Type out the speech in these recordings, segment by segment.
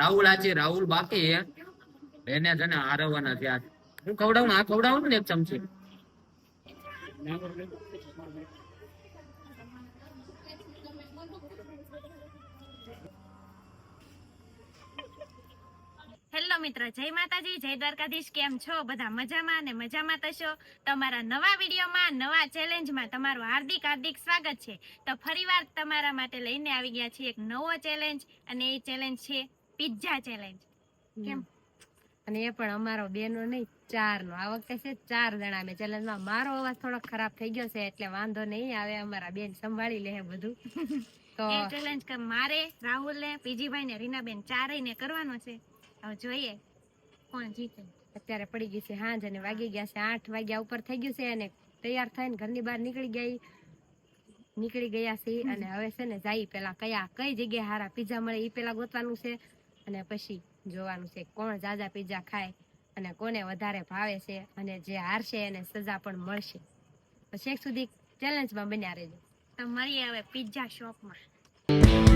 રાહુલ આ છે, રાહુલ બાકી એને છે ને હારવાના છે હું ખવડાવું ને, આ ખવડાવું ને એક ચમચી. હેલો મિત્રો, જય માતાજી, જય દ્વારકાધીશ, કેમ છો? બધા મજામાં અને મજામાં થશો? તમારા નવા વિડીયોમાં, નવા ચેલેન્જમાં તમારું હાર્દિક હાર્દિક સ્વાગત છે. તો ફરીવાર તમારા માટે લઈને આવી ગયા છીએ એક નવો ચેલેન્જ, અને એ ચેલેન્જ છે પિઝા ચેલેન્જ કેમ? અને એ પણ અમારો બેનો નહીં ચારનો. આ વખતે છે ચાર જણા અમે. ચેલેન્જમાં મારો અવાજ થોડો ખરાબ થઈ ગયો છે એટલે વાંધો નહીં આવે અમારા બેન સંભાળી લે બધું. તો એ ચેલેન્જ કે મારે રાહુલ ને પીજીભાઈ ને રીનાબેન ચારેય ને કરવાનો છે. હવે જોઈએ કોણ જીતે. અત્યારે પડી ગઈ છે હાંજ અને વાગી ગયા છે આઠ. વાગ્યા ઉપર થઈ ગયું છે અને તૈયાર થઈને ઘરની બહાર નીકળી ગઈ. નીકળી ગયા છે અને હવે છે ને જાય પેલા કયા કઈ જગ્યાએ હારા પીઝા મળે એ પેલા ગોતવાનું છે. અને પછી જોવાનું છે કોણ જાજા પીઝા ખાય અને કોને વધારે ભાવે છે અને જે હારશે એને સજા પણ મળશે. તો છેક સુધી ચેલેન્જમાં બન્યા રહેજો. તો મળીએ હવે પીઝા શોપમાં.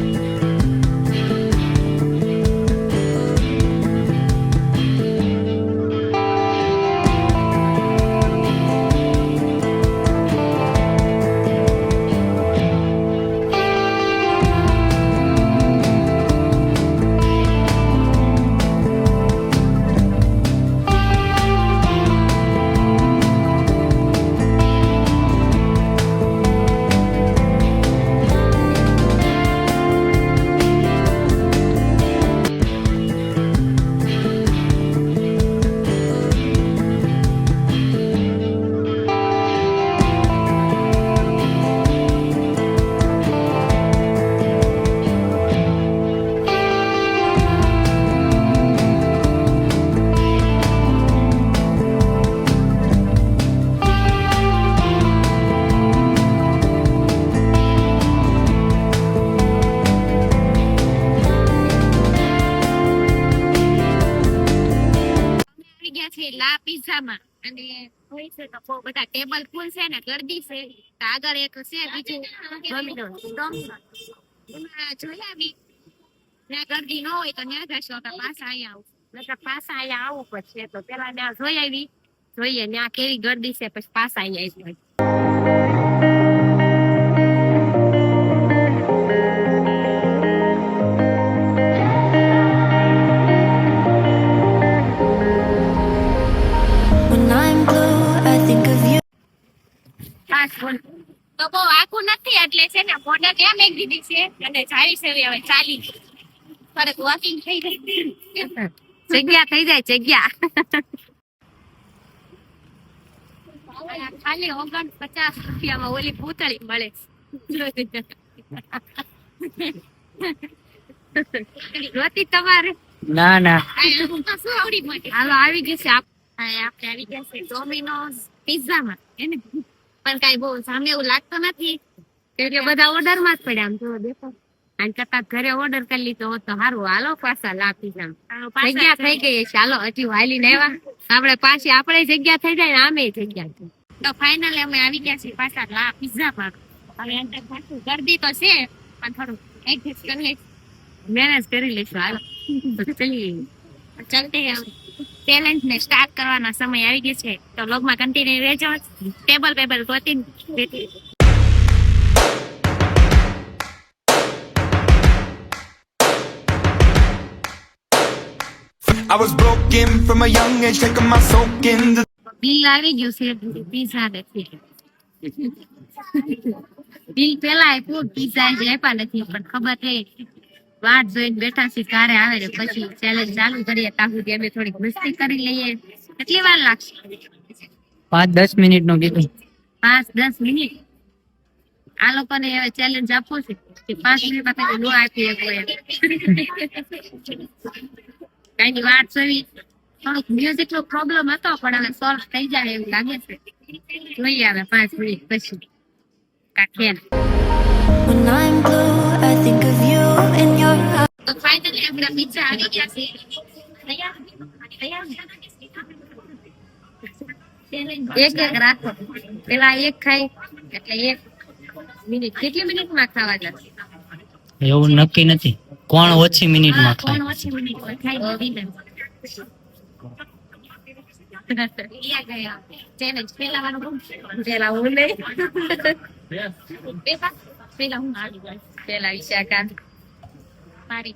બધા ટેબલ ફૂલ છે ને ગરદી છે. આગળ એક છે બીજું ડોમિનોઝ ડોમિનોઝ આવી ત્યાં ગરદી ન હોય તો ત્યાં જશો તો પાછા અહીંયા આવું. મતલબ પાછા અહીંયા આવવું પડશે તો પેલા ત્યાં જોઈ આવી. જોઈએ ત્યાં કેવી ગરદી છે પછી પાછા અહીંયા આવી તો બહુ આખું નથી એટલે છે ને બોર્ડર ત્યાં મેં દીધી છે અને જાવી છે હવે ચાલી. ફરક વોકિંગ થઈ જાય. જગ્યા થઈ જાય જગ્યા. ખાલી ઓગણ પચાસ રૂપિયામાં ઓલી પૂતળી મળે. રોતી તમારે? ના ના. હું તો શું આવડી મળી? હાલો આવી જશે આપ આપણે આવી ગયા છે ડોમિનોઝ પિઝામાં એને પણ કઈ બહુ સામે એવું લાગતું નથી. કે બધા ઓર્ડરમાં જ પડ્યા આમ જો દેખો. અને કરતા ઘરે ઓર્ડર કરી લીધો તો સારું હાલો પાછા લાપી જામ જગ્યા થઈ ગઈ છે. હાલો હજી હાલીને આવ્યા. આપણે પાછી આપણે જગ્યા થઈ જાય ને આમે જગ્યા થઈ. તો ફાઇનલી અમે આવી ગયા છીએ પાછા લા પિઝા પણ હવે અંદર પાછું ગરદી તો છે પણ થોડું એડજસ્ટ કરી લઈશ. મેનેજ કરી લઈશું. હાલો. તો ચલીએ. ચલતે ચેલેન્જ ને સ્ટાર્ટ કરવાનો સમય આવી ગયો છે. તો લોગમાં કન્ટિન્યુ રહેજો. ટેબલ પેબલ ગોતી I was broken from a young age, taking my soak in the bill આવી ગયું છે. પીઝા નથી બિલ પેલા આપ્યું પીઝા જે આપ્યા નથી પણ ખબર છે. વાટ જોઈને બેઠા છીએ ક્યારે આવે ને પછી ચેલેન્જ ચાલુ કરીએ ત્યાં સુધી અમે થોડીક મસ્તી કરી લઈએ. કેટલી વાર લાગશે? પાંચ દસ મિનિટ નો કીધું. પાંચ દસ મિનિટ? આ લોકોને હવે ચેલેન્જ આપવો છે કે પાંચ મિનિટમાં તમે નો આપી શકો એમ. કઈની વાત જોઈ. થોડુંક મ્યુઝિક નો પ્રોબ્લેમ હતો પણ હવે સોલ્વ થઈ જાય એવું લાગે છે. જોઈએ હવે પાંચ મિનિટ પછી. કાઠિયા When I'm blue, I think of you in એક એક રાખો. પેલા એક ખાય એટલે એક મિનિટ. કેટલી મિનિટમાં ખાવા જશે એવું નક્કી નથી. કોણ ઓછી મિનિટમાં હા, કોણ ખાય ઓછી મિનિટમાં ખાય. પેલા વાળો કોણ? પેલા હું પેલા પેલા હું? પેલા વિશાખા મારી.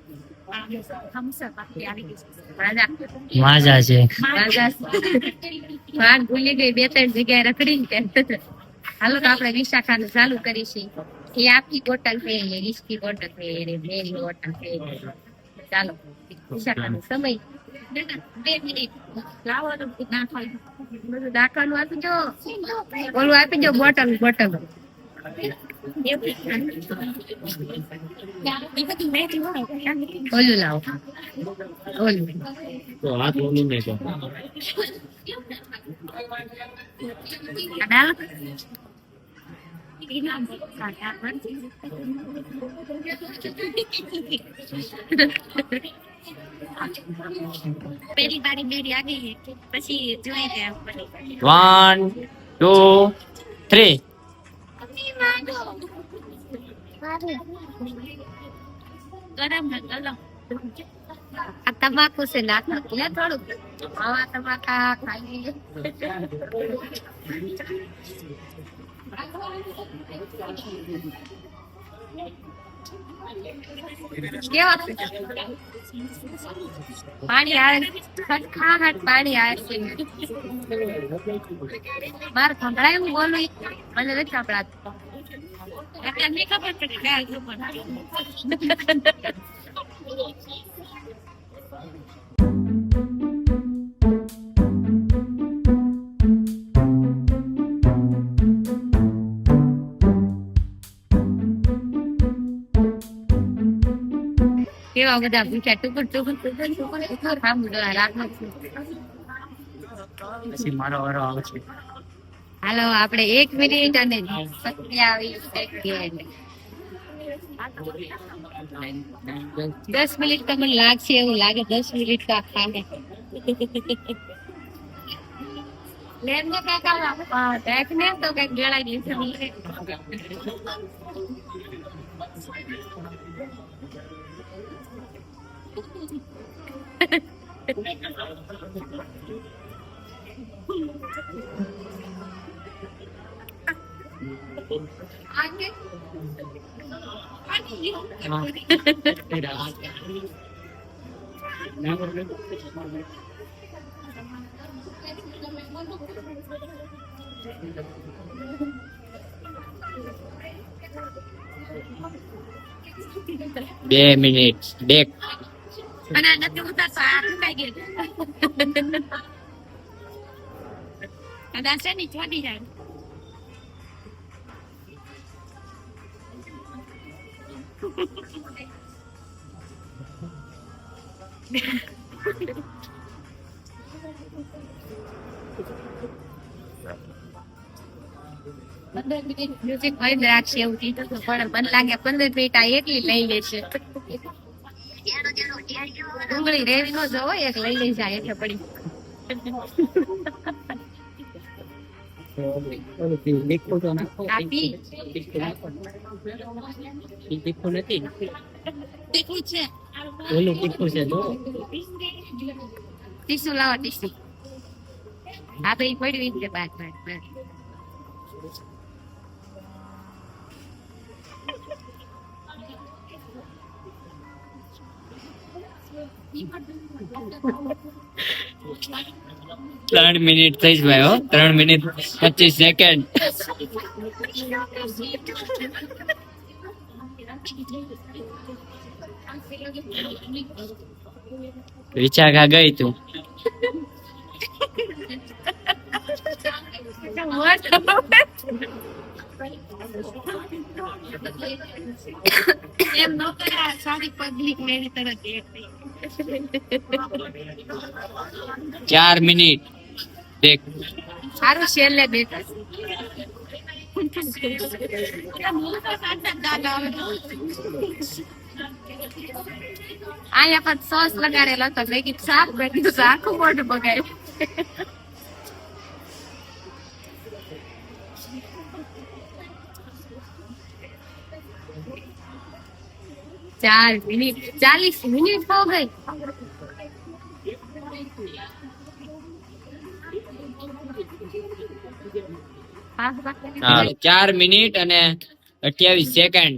ચાલુ કરીશું. એ આપી બોટલ છે રિસ્કી બોટલ છે રે બોટલ છે. ચાલો વિશાખા નો સમય બધું નાખવાનું આપી દો ઓલું આપી દો બોટલ બોટલ. એ બધું મેં જોયું. ઓલું લાવો ઓલું તો હાથ ઓલું નહીં તો આ ડાલો પેલી બારી મેરી આવી પછી જોઈ લે વન ટુ થ્રી ગરમ ને ગરમ આ તમાકુ છે નાખો ને થોડુંક આવા તમાકા ખાઈ Thank છે? પાણી આવે ખટખાટ પાણી આવે છે. મારે સંભળાય હું બોલું? મને નથી સંભળાતું. ખબર પડે કેવા બધા પૂછ્યા ટુકુર ટુકુર ટુકુર ટુકુર ટુકુર સાંભળો રાખો છું પછી મારો વારો આવશે હાલો આપણે એક મિનિટ અને સત્યાવીસ સેકન્ડ દસ મિનિટ તો મને લાગશે એવું લાગે દસ મિનિટ તો આ ખાને લેમ ને કાકા દેખ ને તો કંઈક ગળાઈ દિવસે મળે આગે બે મિનિટ ડેક અને આ નથી ઉતારતો આ સુકાઈ ગયેલું. કદાચ છે ને ચોટી જાય પંદર મિનિટ મ્યુઝિક બંધ રાખશે એવું કીધું પણ મને લાગે પંદર મિનિટ આ એટલી લઈ લેશે. ડુંગળી રેવી નો જવો એક લઈ લઈ જાય એટલે પડી. ટીસુ લાવો ટીસુ હા તો ઈ પડ્યું બાદ જ છે ત્રણ મિનિટ થઈ જ ભાઈ હો. ત્રણ મિનિટ પચીસ સેકન્ડ વિચાર ગઈ તું? એમ ન કરે સારી પબ્લિક મેરી તરત એક ચાર મિનિટ ડેક સારું છેલ્લે બેઠા અહીંયા પણ સોસ લગાડેલો હતો મેં કીધું શાક મેં કીધું આખું મોઢું બગાડ્યું ચાર મિનિટ ચાલીસ મિનિટ હો ગઈ ચાર મિનિટ અને અઠ્યાવીસ સેકન્ડ.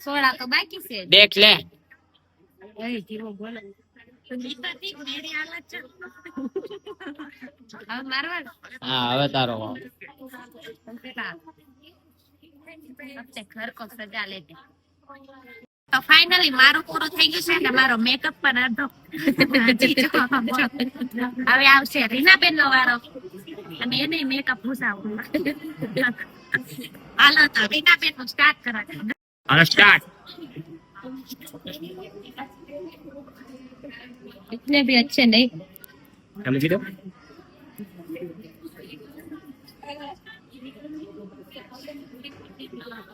સોળા તો બાકી છે. દેખ લે. હવે તારો ઘર કો સજા લેજે. તો ફાઇનલી મારું પૂરું થઈ ગયું છે ને મારો મેકઅપ પણ અડધો હજી જો. હવે આવશે રીનાબેન નો વારો અને એને મેકઅપ ભૂસાવું હાલો તો રીનાબેન નું સ્ટાર્ટ કરા હાલો સ્ટાર્ટ इतने भी अच्छे नहीं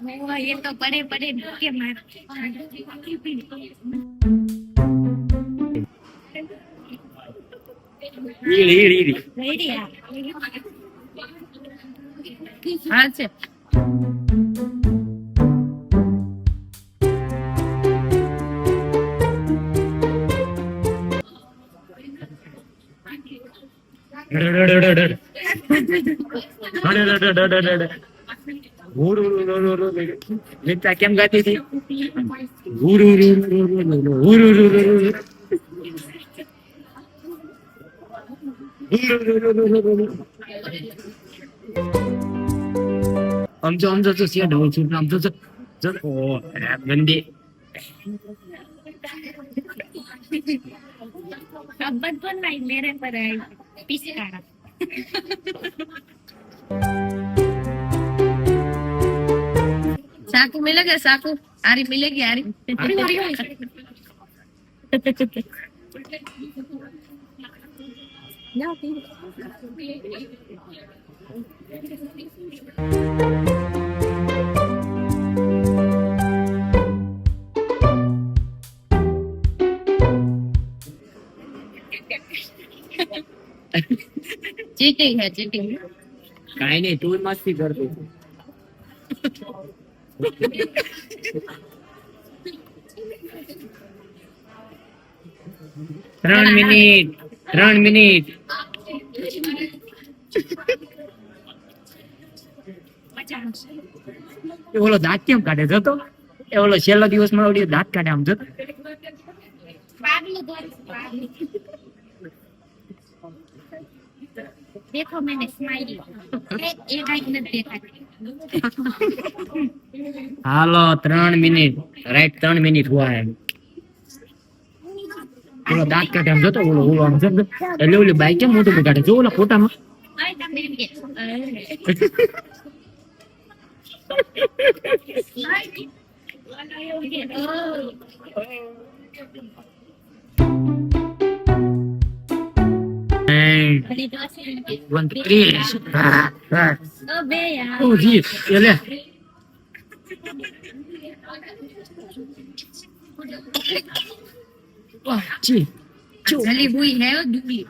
वाह ये तो बड़े बड़े धोखे मारे हाँ से Dada dada dada dada dada dada dada dada dada dada dada Nita કેમ ગાતી હતી હુરુ રુ રુ રુ રુ રુ, હુરુ રુ રુ રુ રુ. હુરુ રુ રુ રુ રુ રુ. આમ જો આમ જો જો સિયા ઢોલ છું આમ જો જો જો ઓ અરે ગંદી शब्द बोल नहीं मेरे पर आई पिचकारा साकू मिलेगा साकू। आरी मिलेगी आरी। चीटिंग है चीटिंग। काही नहीं तू मस्ती करतो. ત્રણ મિનિટ ત્રણ મિનિટ. એ ઓલો દાંત કેમ કાઢે જતો એ ઓલો છેલ્લો દિવસમાં ઓલી દાંત કાઢે આમ જતો દેખો મેને સ્માઈલી એ ગાઈડ નથી દેખાતી. હાલો, ત્રણ મિનિટ. રાઈટ ત્રણ મિનિટ હુઆ હે ઓલો દાંત કાઢે, આમ જતો ઓલો ઓલો, આમ એટલે ઓલી બાઈક કેમ મોટું કાઢે જો ઓલા ફોટામાં. Thank también Bantris. Oh, jeez. Yale. Oh, gee. જલેબુઈ હે દુબી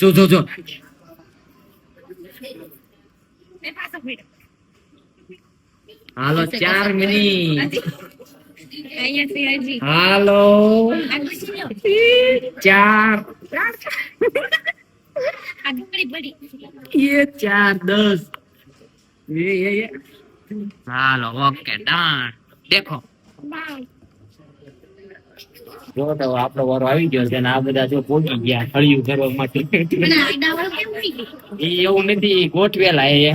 જો જો જો મેં પાછો પડ્યો હાલો ચાર મિનિટ. હજી હાલો. ચાર. એ ચાર દસ. હાલો ઓકે ડન દેખો. જો તો આપણો વારો આવી ગયો છે આ બધા જો પહોંચી ગયા ફળિયું કરવા માટે. એ એવું નથી ગોઠવેલા એ.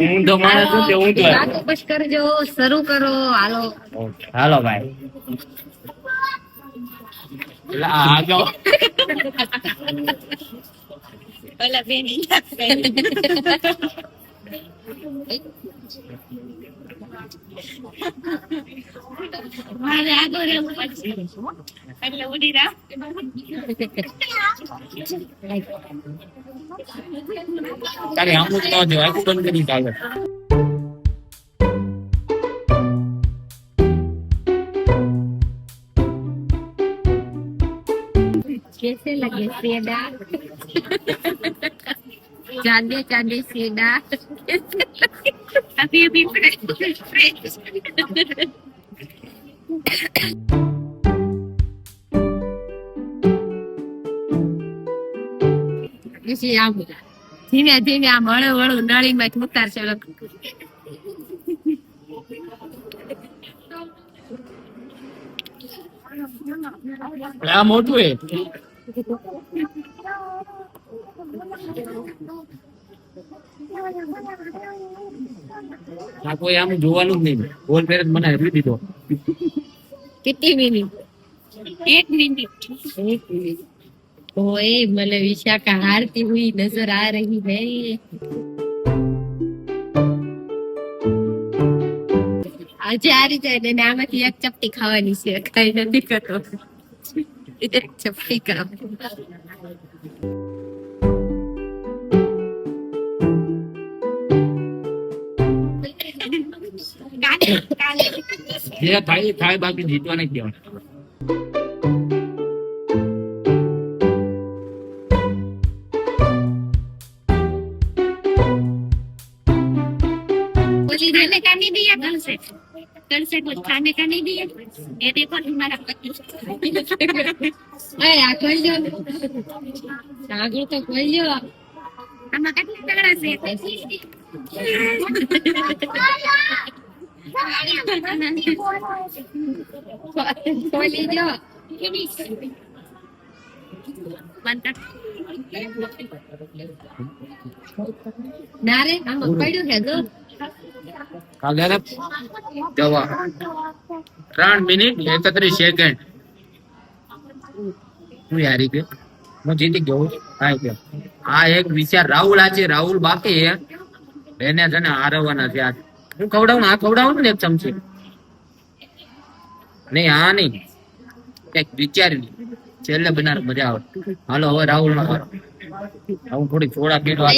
હું તો માણસ છું તે હું તો કરજો શરૂ કરો હાલો. હાલો ભાઈ. આગળ ઓલા બેન મારે આગળ રહેવું પડશે એટલે ઉડી રાખ તારે અમુક ન જો આખું બંધ કરી ચાલે कैसे लगे पेड़ा ચાંદે ચાંદે અભી ફ્રેશ ફ્રેશ પછી આમ ધીમે ધીમે આમ હળું હળું નળીમાં ઉતારશે છે આ મોટું એ. આ કોઈ આમ જોવાનું જ નહીં. ગોલ ફેર જ મને હરી દીધો. કેટલી મિનિટ એક મિનિટ એક મિનિટ ઓય મને વિશાખા હારતી હુઈ નજર આ રહી હે. આજે આ રીતે ને આમાંથી એક ચપટી ખાવાની છે. કઈ નથી કરતો. એક ચપટી કરો જે થાય એ થાય બાકી જીતવા નહીં દેવાનું बोली रहने का नहीं दिया कल से कल से कुछ खाने का नहीं दिया ये देखो तुम्हारा पति अरे आ खोल जो आगे तो खोल जो આમાં કેટલી તગડા છે ખોલી જો બંધ ના રે આમાં પડ્યું છે જો કાલે રે દવા ત્રણ મિનિટ એકત્રીસ સેકન્ડ હું યારી કે હું જીતી ગયો હા કે આ એક વિચાર રાહુલ આ છે રાહુલ બાકી હે એને છે ને હારવાના છે આજ હું ખવડાવું આ ખવડાવું ને એક ચમચી. નહીં હા નહીં. કંઈક વિચારી છેલ્લે બનાર મજા આવે. હાલો હવે રાહુલમાં કરો હું થોડી થોડા પીડવા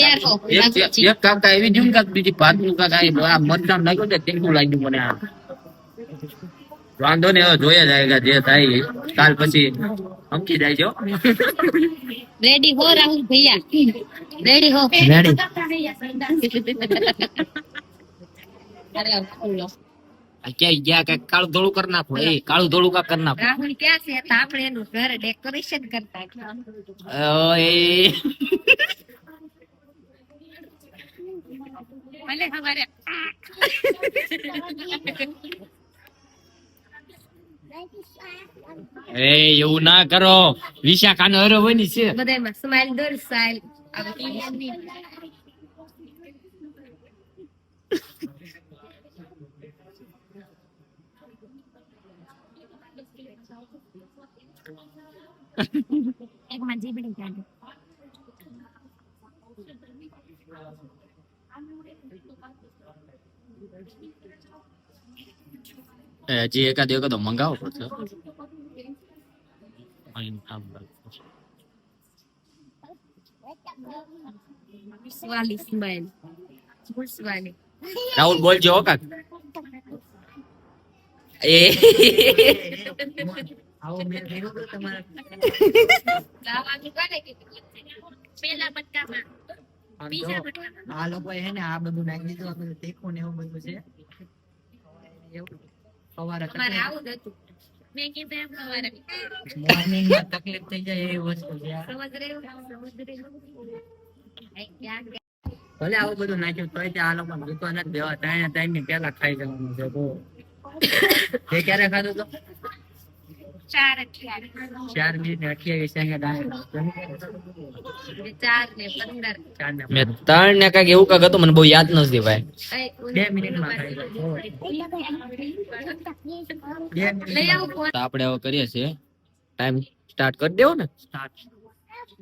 એક કાકા એવી જોયું કાક બીજી પાતળું કાકા એ આ મતદાન લાગ્યું છે તેનું લાગ્યું મને આ. વાંધો નહીં હવે જોયા જાયગા જે થાય. કાલ પછી અમકી જાય છો રેડી હો રાહુલ ભૈયા? રેડી હો? રેડી. ક્યાંય ગયા કાળું ધોળું કરી નાખો. એ કાળું ધોળું કા કરી નાખો. રાહુલ ક્યાં છે? તો આપણે એનું ઘર ડેકોરેશન કરતા ઓય. ભલે હવારે એ એવું ના કરો. વિશાખાનો હરો બની છે. બધામાં સ્માઈલ દોર સ્માઈલ એક માં જીબડી કાઢે હજી એકાદ એકાદો મંગાવો પડશે અહીં આમ રાખો. સ્વાલી સ્માઈલ સ્વાલી રાહુલ બોલજો હો કાક એ. આવું તકલીફ થઈ જાય એવી વસ્તુ છે ભલે આવું બધું નાખ્યું, તોય તે આ લોકો મૂકવા નથી દેવા ત્રણે ટાઈમની પેલા ખાઈ જવાનું છે તે ક્યારે ખાધું તો? ચાર ચાર મિનિટ ને અઠ્યાવીસ ચાર ને પંદર. મેં ત્રણ ને કાંઈક એવું કાંઈક હતું મને બહુ યાદ નથી ભાઈ. બે મિનિટમાં આપણે હવે કરીએ છીએ. ટાઈમ સ્ટાર્ટ કરી દેવો ને. સ્ટાર્ટ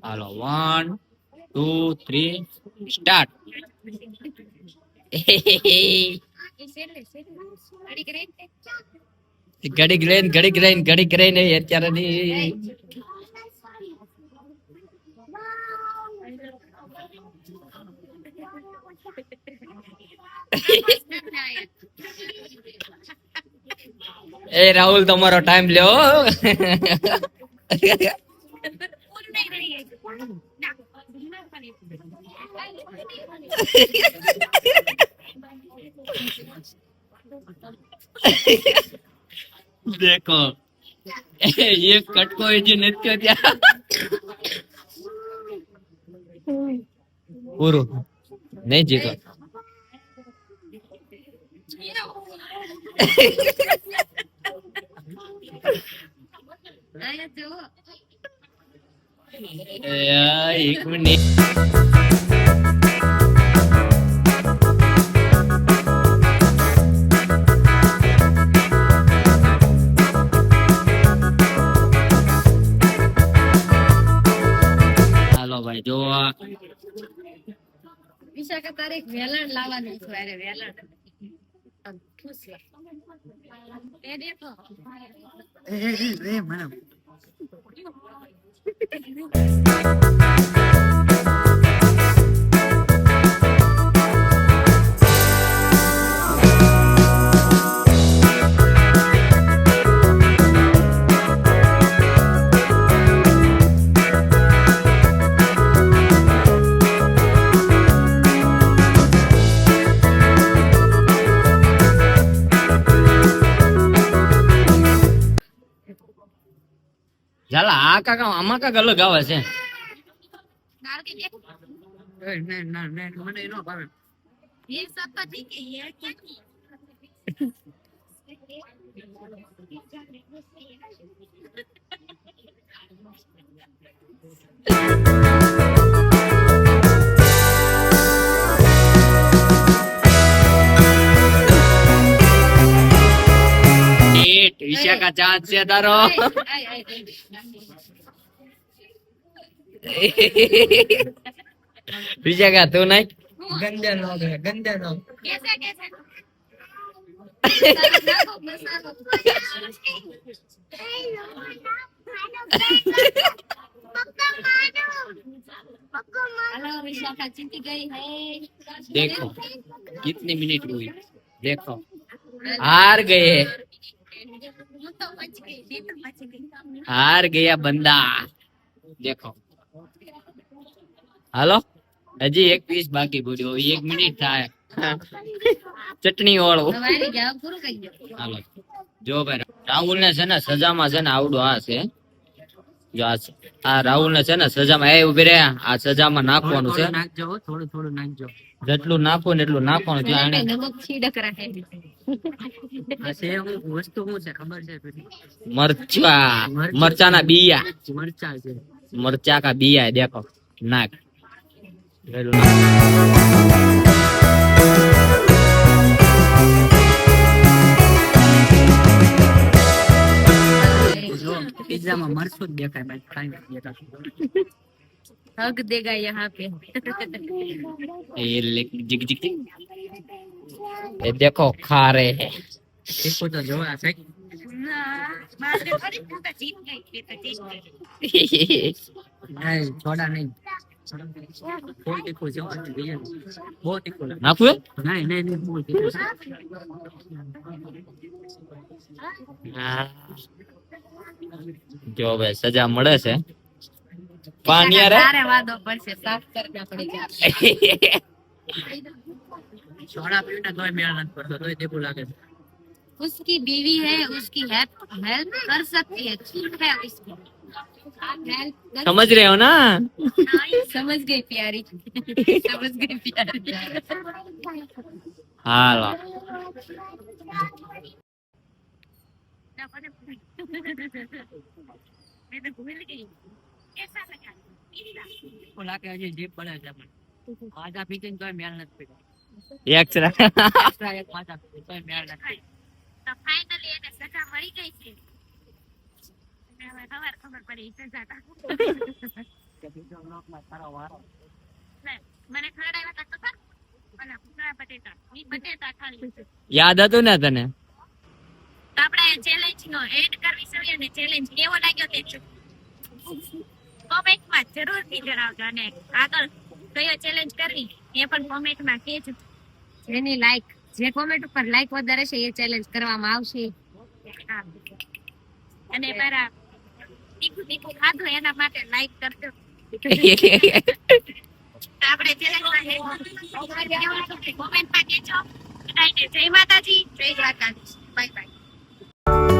હાલો વન ટુ થ્રી સ્ટાર્ટ ઘડીક રહીને ઘડીક રહીને ઘડીક રહીને અત્યારે ની એ રાહુલ તમારો ટાઈમ લ્યો. ફૂલ નહીં રહી ના, ના, ના, દેખો એક કટકો હજી નથી એક વેલણ લાવવાનું છે અરે વેલણ. એ દેખો ઝાલા આ કાકા આમાં કાક અલગ આવે છે. Thank કે सीट ईशा का चाँद से धरो ईशा का तू नहीं गंदे लोग है गंदे लोग कैसे कैसे देखो कितने मिनट हुए देखो हार गए હાર ગયા બંદા. દેખો. હાલો? હજી એક પીસ બાકી પૂર્યો એક મિનિટ થાય. ચટણી વાળો હાલો. જો ભાઈ રાહુલ ને છે ને સજામાં છે ને આવડો હા છે. જો આ રાહુલ ને છે ને સજામાં એ ઊભી રહ્યા. આ સજામાં નાખવાનું છે. નાખજો થોડું થોડું નાખજો. જેટલું નાખો ને એટલું નાખવાનું છે. આને નમક છીડક રાખે વસ્તુ શું છે? ખબર છે પેલી? મરચા. ના બીયા. મરચા છે. મરચા કા બીયા દેખો. નાખ. એટલું નાખ. જો પિઝામાં મરચું જ દેખાય બાકી કાંઈ નથી દેખાતું હગ દેગા યહાં પે ये लेक जिग जिग जिग ये देखो खा रहे हैं તીખું તો જોવા છે बाद में थोड़ी હું તો જીત ગઈ મેં તો જીત ગઈ નહીં છોડા નહીં બહુ તીખું છે હો, બીજું. બહુ તીખું લાગે. નાખું નહીં નહીં નહીં બહુ તીખું છે. જો ભાઈ સજા મળે છે પાણી રે તારે વાદો પડશે સાફ કરના પડી જાય સોડા પીને તોય મેળ નથી પડતો તોય તીખું લાગે છે उसकी बीवी है उसकी हेल्प हेल्प कर सकती है ठीक है उसकी हेल्प कर समझ रहे हो ना समझ गई प्यारी समझ गई प्यारी હાલો मैं तो भूल गई कैसा लगा पिज्जा તીખું લાગે હજી જીભ પડે છે પણ ખાધા પીધીને તોય મેળ નથી પડ્યો એક્સ્ટ્રા Extra એક ખાધા પીધી તોય મેળ નથી પડ્યો. તો ફાઇનલી એને સજા મળી ગઈ છે અને હવે ખબર ખબર પડી સજા તા કે બીજો બ્લોકમાં તારો વારો મને ખવડાવ્યા તા ખબર ઓલા ભૂંગળા બટેટા ઈ બટેટા ખાલી યાદ હતું ને તને તો આપણે ચેલેન્જ નો એડ કરવી છે અને ચેલેન્જ કેવો લાગ્યો તે કોમેન્ટમાં જરૂરથી જણાવજો અને આગળ કયો ચેલેન્જ કરવી એ પણ કોમેન્ટમાં કહેજો. જેની લાઈક જે કોમેન્ટ ઉપર લાઈક વધારે છે એ ચેલેન્જ કરવામાં આવશે. અને મારા તીખું તીખું ખાધું એના માટે લાઈક કરજો. આપણે ચેલેન્જમાં કોમેન્ટમાં કહેજો. જય માતાજી. જય દ્વારકાધીશ બાય બાય Bye.